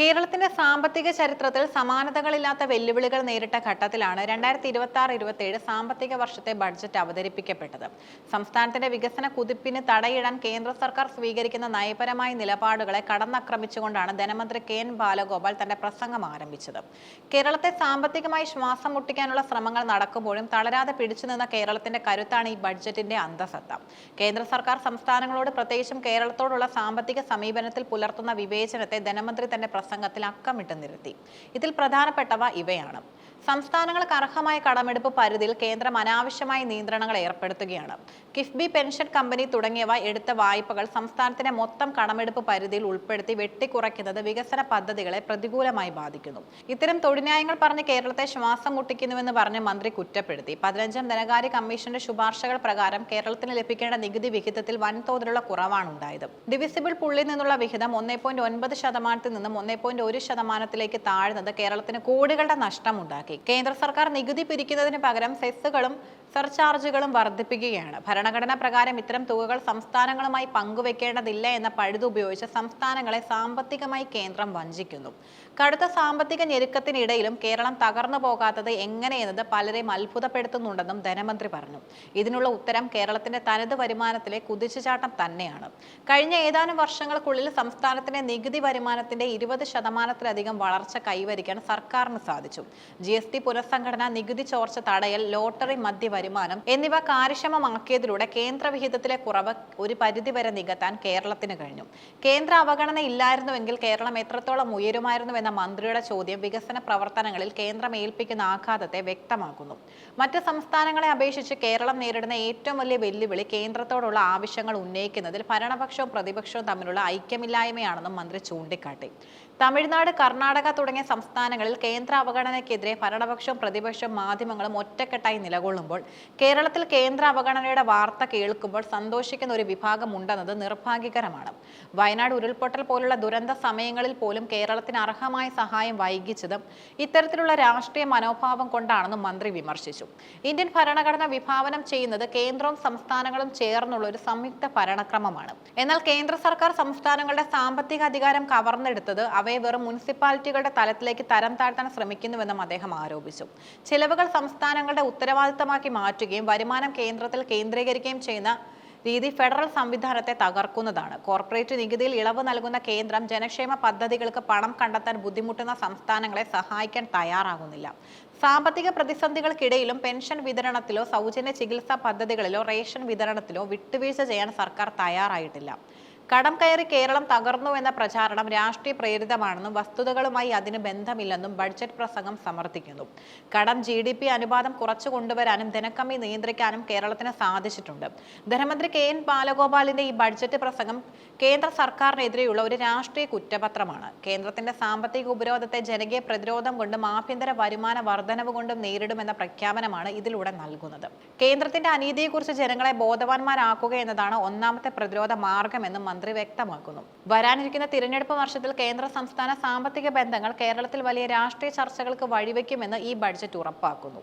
കേരളത്തിന്റെ സാമ്പത്തിക ചരിത്രത്തിൽ സമാനതകളില്ലാത്ത വെല്ലുവിളികൾ നേരിട്ട ഘട്ടത്തിലാണ് രണ്ടായിരത്തി ഇരുപത്തി ആറ് ഇരുപത്തി ഏഴ് സാമ്പത്തിക വർഷത്തെ ബഡ്ജറ്റ് അവതരിപ്പിക്കപ്പെട്ടത്. സംസ്ഥാനത്തിന്റെ വികസന കുതിപ്പിന് തടയിടാൻ കേന്ദ്ര സർക്കാർ സ്വീകരിക്കുന്ന നയപരമായ നിലപാടുകളെ കടന്നാക്രമിച്ചുകൊണ്ടാണ് ധനമന്ത്രി കെ എൻ ബാലഗോപാൽ തന്റെ പ്രസംഗം ആരംഭിച്ചത്. കേരളത്തെ സാമ്പത്തികമായി ശ്വാസം മുട്ടിക്കാനുള്ള ശ്രമങ്ങൾ നടക്കുമ്പോഴും തളരാതെ പിടിച്ചുനിന്ന കേരളത്തിന്റെ കരുത്താണ് ഈ ബഡ്ജറ്റിന്റെ അന്തസത്ത. കേന്ദ്ര സർക്കാർ സംസ്ഥാനങ്ങളോട് പ്രത്യേകിച്ചും കേരളത്തോടുള്ള സാമ്പത്തിക സമീപനത്തിൽ പുലർത്തുന്ന വിവേചനത്തെ ധനമന്ത്രി തന്റെ പ്രസംഗത്തിൽ അക്കമിട്ട് നിരത്തി ഇതിൽ പ്രധാനപ്പെട്ടവ ഇവയാണ്. സംസ്ഥാനങ്ങൾക്ക് അർഹമായ കടമെടുപ്പ് പരിധിയിൽ കേന്ദ്രം അനാവശ്യമായ നിയന്ത്രണങ്ങൾ ഏർപ്പെടുത്തുകയാണ്. കിഫ്ബി പെൻഷൻ കമ്പനി തുടങ്ങിയവ എടുത്ത വായ്പകൾ സംസ്ഥാനത്തിന്റെ മൊത്തം കടമെടുപ്പ് പരിധിയിൽ ഉൾപ്പെടുത്തി വെട്ടിക്കുറയ്ക്കുന്നത് വികസന പദ്ധതികളെ പ്രതികൂലമായി ബാധിക്കുന്നു. ഇത്തരം തൊഴിലായങ്ങൾ പറഞ്ഞ് കേരളത്തെ ശ്വാസം മുട്ടിക്കുന്നുവെന്ന് പറഞ്ഞ് മന്ത്രി കുറ്റപ്പെടുത്തി. പതിനഞ്ചാം ധനകാര്യ കമ്മീഷന്റെ ശുപാർശകൾ പ്രകാരം കേരളത്തിന് ലഭിക്കേണ്ട നികുതി വിഹിതത്തിൽ വൻതോതിലുള്ള കുറവാണ് ഉണ്ടായത് ഡിവിസിബിൾ പുള്ളിൽ നിന്നുള്ള വിഹിതം ഒന്നേ പോയിന്റ് ഒൻപത് ശതമാനത്തിൽ നിന്നും ഒന്നേ പോയിന്റ് ഒരു ശതമാനത്തിലേക്ക് താഴ്ന്നത് കേരളത്തിന് കോടികളുടെ നഷ്ടമുണ്ടാക്കി. കേന്ദ്ര സർക്കാർ നികുതി പിരിക്കുന്നതിന് പകരം സെസ്സുകളും സർചാർജുകളും വർദ്ധിപ്പിക്കുകയാണ്. ഭരണഘടന പ്രകാരം ഇത്തരം തുകകൾ സംസ്ഥാനങ്ങളുമായി പങ്കുവെക്കേണ്ടതില്ല എന്ന പഴുത് ഉപയോഗിച്ച് സംസ്ഥാനങ്ങളെ സാമ്പത്തികമായി കേന്ദ്രം വഞ്ചിക്കുന്നു. കടുത്ത സാമ്പത്തിക ഞെരുക്കത്തിനിടയിലും കേരളം തകർന്നു പോകാത്തത് എങ്ങനെയെന്നത് പലരെയും അത്ഭുതപ്പെടുത്തുന്നുണ്ടെന്നും ധനമന്ത്രി പറഞ്ഞു. ഇതിനുള്ള ഉത്തരം കേരളത്തിന്റെ തനത് വരുമാനത്തിലെ കുതിച്ചുചാട്ടം തന്നെയാണ്. കഴിഞ്ഞ ഏതാനും വർഷങ്ങൾക്കുള്ളിൽ സംസ്ഥാനത്തിന്റെ നികുതി വരുമാനത്തിന്റെ ഇരുപത് ശതമാനത്തിലധികം വളർച്ച കൈവരിക്കാൻ സർക്കാരിന് സാധിച്ചു. ജി എസ് ടി പുനഃസംഘടന നികുതി ചോർച്ച തടയൽ ലോട്ടറി മദ്യ വരുമാനം എന്നിവ കാര്യക്ഷമമാക്കിയതിലൂടെ കേന്ദ്ര വിഹിതത്തിലെ കുറവ് ഒരു പരിധിവരെ നികത്താൻ കേരളത്തിന് കഴിഞ്ഞു. കേന്ദ്ര അവഗണന ഇല്ലായിരുന്നുവെങ്കിൽ കേരളം എത്രത്തോളം ഉയരുമായിരുന്നുവെന്ന മന്ത്രിയുടെ ചോദ്യം വികസന പ്രവർത്തനങ്ങളിൽ കേന്ദ്രം ഏൽപ്പിക്കുന്ന ആഘാതത്തെ വ്യക്തമാക്കുന്നു. മറ്റ് സംസ്ഥാനങ്ങളെ അപേക്ഷിച്ച് കേരളം നേരിടുന്ന ഏറ്റവും വലിയ വെല്ലുവിളി കേന്ദ്രത്തോടുള്ള ആവശ്യങ്ങൾ ഉന്നയിക്കുന്നതിൽ ഭരണപക്ഷവും പ്രതിപക്ഷവും തമ്മിലുള്ള ഐക്യമില്ലായ്മയാണെന്നും മന്ത്രി ചൂണ്ടിക്കാട്ടി. തമിഴ്നാട് കർണാടക തുടങ്ങിയ സംസ്ഥാനങ്ങളിൽ കേന്ദ്ര അവഗണനയ്ക്കെതിരെ ഭരണപക്ഷവും പ്രതിപക്ഷവും മാധ്യമങ്ങളും ഒറ്റക്കെട്ടായി നിലകൊള്ളുമ്പോൾ കേരളത്തിൽ കേന്ദ്ര അവഗണനയുടെ വാർത്ത കേൾക്കുമ്പോൾ സന്തോഷിക്കുന്ന ഒരു വിഭാഗം ഉണ്ടെന്നത് നിർഭാഗ്യകരമാണ്. വയനാട് ഉരുൾപൊട്ടൽ പോലുള്ള ദുരന്ത സമയങ്ങളിൽ പോലും കേരളത്തിന് അർഹമായ സഹായം വൈകിച്ചതും ഇത്തരത്തിലുള്ള രാഷ്ട്രീയ മനോഭാവം കൊണ്ടാണെന്നും മന്ത്രി വിമർശിച്ചു. ഇന്ത്യൻ ഭരണഘടന വിഭാവനം ചെയ്യുന്നത് കേന്ദ്രവും സംസ്ഥാനങ്ങളും ചേർന്നുള്ള ഒരു സംയുക്ത ഭരണക്രമമാണ്. എന്നാൽ കേന്ദ്ര സർക്കാർ സംസ്ഥാനങ്ങളുടെ സാമ്പത്തിക അധികാരം കവർന്നെടുത്തത് അവയെ വെറും മുനിസിപ്പാലിറ്റികളുടെ തലത്തിലേക്ക് തരം താഴ്ത്താൻ ശ്രമിക്കുന്നുവെന്നും അദ്ദേഹം ആരോപിച്ചു. ചിലവുകൾ സംസ്ഥാനങ്ങളുടെ ഉത്തരവാദിത്തമാക്കി മാറ്റുകയും വരുമാനം കേന്ദ്രത്തിൽ കേന്ദ്രീകരിക്കുകയും ചെയ്യുന്ന രീതി ഫെഡറൽ സംവിധാനത്തെ തകർക്കുന്നതാണ്. കോർപ്പറേറ്റ് നികുതിയിൽ ഇളവ് നൽകുന്ന കേന്ദ്രം ജനക്ഷേമ പദ്ധതികൾക്ക് പണം കണ്ടെത്താൻ ബുദ്ധിമുട്ടുന്ന സംസ്ഥാനങ്ങളെ സഹായിക്കാൻ തയ്യാറാകുന്നില്ല. സാമ്പത്തിക പ്രതിസന്ധികൾക്കിടയിലും പെൻഷൻ വിതരണത്തിലോ സൗജന്യ ചികിത്സാ പദ്ധതികളിലോ റേഷൻ വിതരണത്തിലോ വിട്ടുവീഴ്ച ചെയ്യാൻ സർക്കാർ തയ്യാറായിട്ടില്ല. കടം കയറി കേരളം തകർന്നു എന്ന പ്രചാരണം രാഷ്ട്രീയ പ്രേരിതമാണെന്നും വസ്തുതകളുമായി അതിന് ബന്ധമില്ലെന്നും ബഡ്ജറ്റ് പ്രസംഗം സമർത്ഥിക്കുന്നു. കടം ജി ഡി പി അനുപാതം കുറച്ചു കൊണ്ടുവരാനും ധനക്കമ്മി നിയന്ത്രിക്കാനും കേരളത്തിന് സാധിച്ചിട്ടുണ്ട്. ധനമന്ത്രി കെ എൻ ബാലഗോപാലിന്റെ ഈ ബഡ്ജറ്റ് പ്രസംഗം കേന്ദ്ര സർക്കാരിനെതിരെയുള്ള ഒരു രാഷ്ട്രീയ കുറ്റപത്രമാണ്. കേന്ദ്രത്തിന്റെ സാമ്പത്തിക ഉപരോധത്തെ ജനകീയ പ്രതിരോധം കൊണ്ടും ആഭ്യന്തര വരുമാന വർധനവ് കൊണ്ടും നേരിടുമെന്ന പ്രഖ്യാപനമാണ് ഇതിലൂടെ നൽകുന്നത്. കേന്ദ്രത്തിന്റെ അനീതിയെക്കുറിച്ച് ജനങ്ങളെ ബോധവാന്മാരാക്കുക എന്നതാണ് ഒന്നാമത്തെ പ്രതിരോധ മാർഗമെന്നും മന്ത്രി വ്യക്തമാക്കുന്നു. വരാനിരിക്കുന്ന തിരഞ്ഞെടുപ്പ് വർഷത്തിൽ കേന്ദ്ര സംസ്ഥാന സാമ്പത്തിക ബന്ധങ്ങൾ കേരളത്തിൽ വലിയ രാഷ്ട്രീയ ചർച്ചകൾക്ക് വഴിവെക്കുമെന്ന് ഈ ബഡ്ജറ്റ് ഉറപ്പാക്കുന്നു.